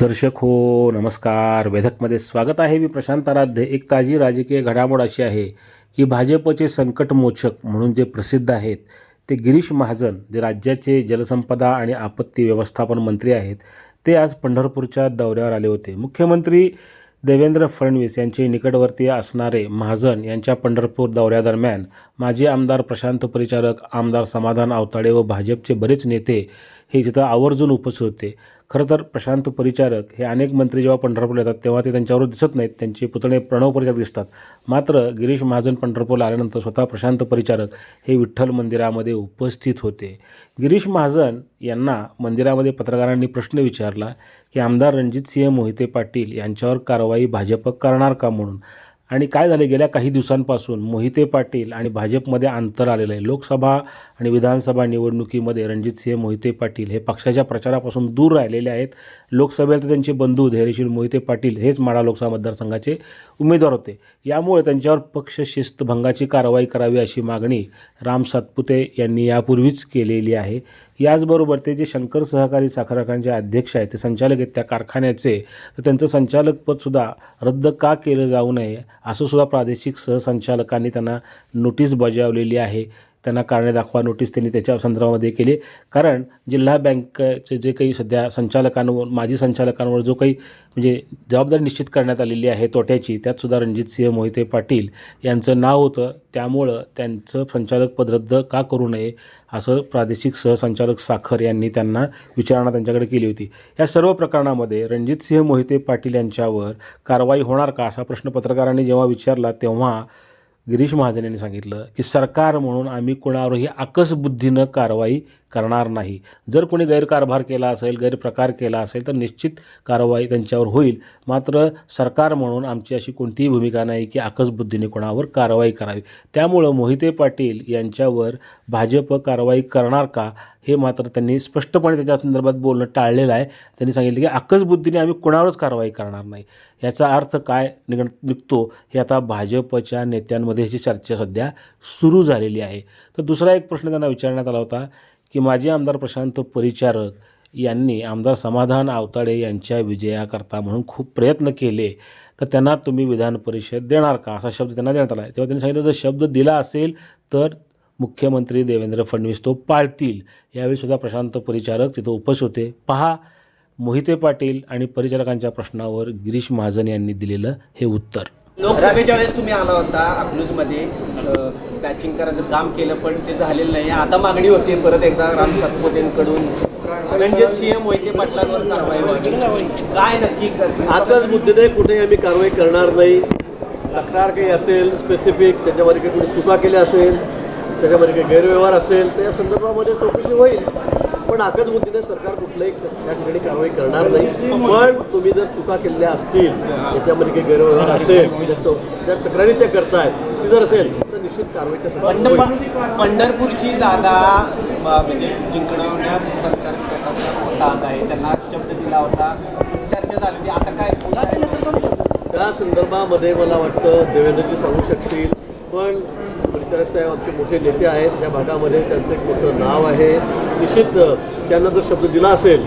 दर्शक हो नमस्कार. वेधकमध्ये स्वागत आहे. मी प्रशांत आराध्य. एक ताजी राजकीय घडामोड अशी आहे की भाजपचे संकटमोचक म्हणून जे प्रसिद्ध आहेत ते गिरीश महाजन जे राज्याचे जलसंपदा आणि आपत्ती व्यवस्थापन मंत्री आहेत ते आज पंढरपूरच्या दौऱ्यावर आले होते. मुख्यमंत्री देवेंद्र फडणवीस यांचे निकटवर्तीय असणारे महाजन यांच्या पंढरपूर दौऱ्यादरम्यान माजी आमदार प्रशांत परिचारक आमदार समाधान आवताडे व भाजपचे बरेच नेते हे तिथं आवर्जून उपस्थित होते. खरं तर प्रशांत परिचारक हे अनेक मंत्री जेव्हा पंढरपूरला येतात तेव्हा ते त्यांच्यावर दिसत नाहीत. त्यांचे पुतळे प्रणव परिचारक दिसतात. मात्र गिरीश महाजन पंढरपूरला आल्यानंतर स्वतः प्रशांत परिचारक हे विठ्ठल मंदिरामध्ये उपस्थित होते. गिरीश महाजन यांना मंदिरामध्ये पत्रकारांनी प्रश्न विचारला की आमदार रणजितसिंह मोहिते पाटील यांच्यावर कारवाई भाजप करणार का म्हणून? आणि काय झाले गेल्या काही दिवसांपासून मोहिते पाटील आणि भाजपमध्ये अंतर आलेलं आहे. लोकसभा आणि विधानसभा निवडणुकीमध्ये रणजितसिंह मोहिते पाटील हे पक्षाच्या प्रचारापासून दूर राहिलेले आहेत. लोकसभेला त्यांचे बंधू धैर्यशील मोहिते पाटील हेच माडा लोकसभा मतदारसंघाचे उमेदवार होते. यामुळे त्यांच्यावर पक्ष शिस्तभंगाची कारवाई करावी अशी मागणी राम सातपुते यांनी यापूर्वीच केलेली आहे. याचबरोबर ते जे शंकर सहकारी साखर कारखान्याचे अध्यक्ष आहेत ते संचालक आहेत त्या कारखान्याचे तर त्यांचं संचालकपदसुद्धा रद्द का केलं जाऊ नये असंसुद्धा प्रादेशिक सहसंचालकांनी त्यांना नोटीस बजावलेली आहे. त्यांना कारणे दाखवा नोटीस त्यांनी त्याच्या संदर्भामध्ये केली. कारण जिल्हा बँकेचे जे काही सध्या संचालकांवर माजी संचालकांवर जो काही म्हणजे जबाबदारी निश्चित करण्यात आलेली आहे तोट्याची त्यातसुद्धा रणजित रणजितसिंह मोहिते पाटील यांचं नाव होतं. त्यामुळं त्यांचं संचालक पद रद्द का करू नये असं प्रादेशिक सहसंचालक साखर यांनी त्यांना विचारणा त्यांच्याकडे केली होती. या सर्व प्रकरणामध्ये रणजितसिंह मोहिते पाटील यांच्यावर कारवाई होणार का असा प्रश्न पत्रकारांनी जेव्हा विचारला तेव्हा गिरीश महाजन यांनी सांगितलं की सरकार म्हणून आम्ही कोणावरही आकसबुद्धीनं कारवाई करणार नाही. जर कोणी गैरकारभार केला असेल गैरप्रकार केला असेल तर निश्चित कारवाई त्यांच्यावर होईल. मात्र सरकार म्हणून आमची अशी कोणतीही भूमिका नाही की आकसबुद्धीने कोणावर कारवाई करावी. त्यामुळं मोहिते पाटील यांच्यावर भाजप कारवाई करणार का हे मात्र त्यांनी स्पष्टपणे त्याच्या संदर्भात बोलणं टाळलेलं आहे. त्यांनी सांगितलं की आकसबुद्धीने आम्ही कोणावरच कारवाई करणार नाही. याचा अर्थ काय निघ निघतो हे आता भाजपच्या नेत्यांमध्ये ह्याची चर्चा सध्या सुरू झालेली आहे. तर दुसरा एक प्रश्न त्यांना विचारण्यात आला होता की माजी आमदार प्रशांत परिचारक यांनी आमदार समाधान आवताडे यांच्या विजयाकरता म्हणून खूप प्रयत्न केले. तर त्यांना तुम्ही विधान परिषद देणार का? असा शब्द त्यांना देण्यात आला. आहे तेव्हा त्यांनी सांगितलं जर शब्द दिला असेल तर मुख्यमंत्री देवेंद्र फडणवीस तो पाळतील. यावेळीसुद्धा प्रशांत परिचारक तिथं उपस्थित होते. पहा मोहिते पाटील आणि परिचारकांच्या प्रश्नावर गिरीश महाजन यांनी दिलेलं हे उत्तर. लोकसभेच्या वेळेस तुम्ही आला होता अकलूजमध्ये. पॅचिंग करायचं काम केलं पण ते झालेलं नाही. आता मागणी होती परत एकदा राम सातपुतेंकडून. रणजित सीएम मोहिते पाटलांवर कारवाई व्हावी काय नक्की आताच मुद्दे कुठेही आम्ही कारवाई करणार नाही. तक्रार काही असेल स्पेसिफिक त्याच्यामध्ये काही कुठे चुका केल्या असेल त्याच्यामध्ये काही गैरव्यवहार असेल तर या संदर्भामध्ये चौकशी होईल. पण आकाच मुद्दीने सरकार कुठलंही या ठिकाणी कारवाई करणार नाही. पण तुम्ही जर चुका केलेल्या असतील त्याच्यामध्ये काही गैरव्यवहार असेल त्या तक्रारी त्या करतायत ती जर असेल निश्चित कारवाईच्या पंढरपूरची जागा म्हणजे जिंकण्यात प्रचार आहे. त्यांना शब्द दिला होता. चर्चा झाली होती. आता काय पुन्हा केलं तर करू शकतो त्या संदर्भामध्ये मला वाटतं देवेंद्रजी सांगू शकतील पण परिचारक साहेब आमचे मोठे नेते आहेत. त्या भागामध्ये त्यांचं एक मोठं नाव आहे. निश्चित त्यांना जर शब्द दिला असेल